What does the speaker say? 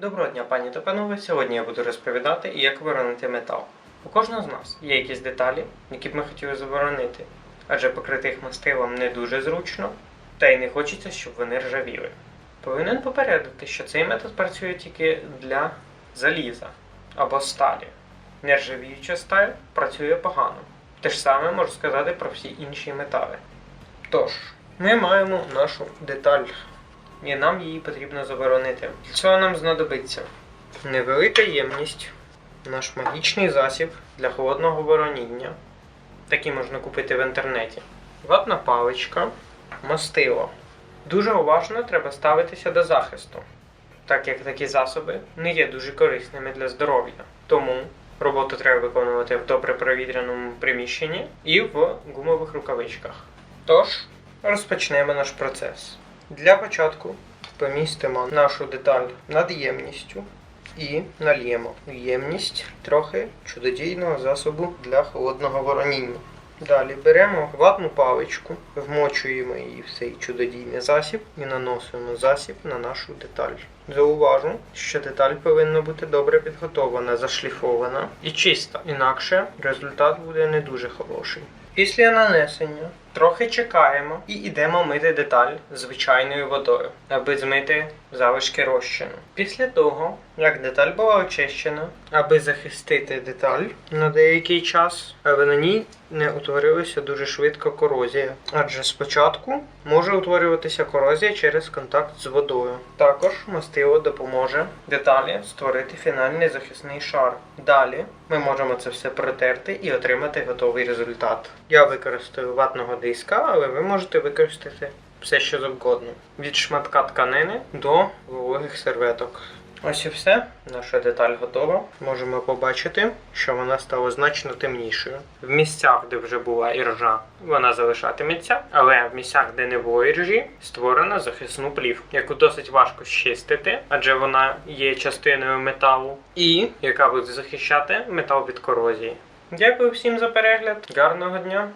Доброго дня, пані та. Сьогодні я буду розповідати, як воронити метал. У кожного з нас є якісь деталі, які б ми хотіли заборонити, адже покрити їх мастилом не дуже зручно, та й не хочеться, щоб вони ржавіли. Повинен попередити, що цей метод працює тільки для заліза або сталі. Нержавіюча сталь працює погано. Те ж саме можу сказати про всі інші метали. Тож, ми маємо нашу деталь і нам її потрібно заборонити. Для цього нам знадобиться невелика ємність, наш магічний засіб для холодного вороніння. Такі можна купити в інтернеті. Ватна паличка, мастило. Дуже уважно треба ставитися до захисту, так як такі засоби не є дуже корисними для здоров'я. Тому роботу треба виконувати в добре провітряному приміщенні і в гумових рукавичках. Тож, розпочнемо наш процес. Для початку помістимо нашу деталь над ємністю і нальємо в ємність трохи чудодійного засобу для холодного вороніння. Далі беремо ватну паличку, вмочуємо її в цей чудодійний засіб і наносимо засіб на нашу деталь. Зауважу, що деталь повинна бути добре підготована, зашліфована і чиста, інакше результат буде не дуже хороший. Після нанесення трохи чекаємо і йдемо мити деталь звичайною водою, аби змити залишки розчину. Після того, як деталь була очищена, аби захистити деталь на деякий час, аби на ній не утворилася дуже швидко корозія. Адже спочатку може утворюватися корозія через контакт з водою. Також мастило допоможе деталі створити фінальний захисний шар. Далі ми можемо це все протерти і отримати готовий результат. Я використаю ватного диска, але ви можете використати все, що завгодно. Від шматка тканини до вологих серветок. Ось і все. Наша деталь готова. Можемо побачити, що вона стала значно темнішою. В місцях, де вже була іржа, вона залишатиметься, але в місцях, де не було іржі, створено захисну плівку, яку досить важко щистити, адже вона є частиною металу, і яка буде захищати метал від корозії. Дякую всім за перегляд. Гарного дня!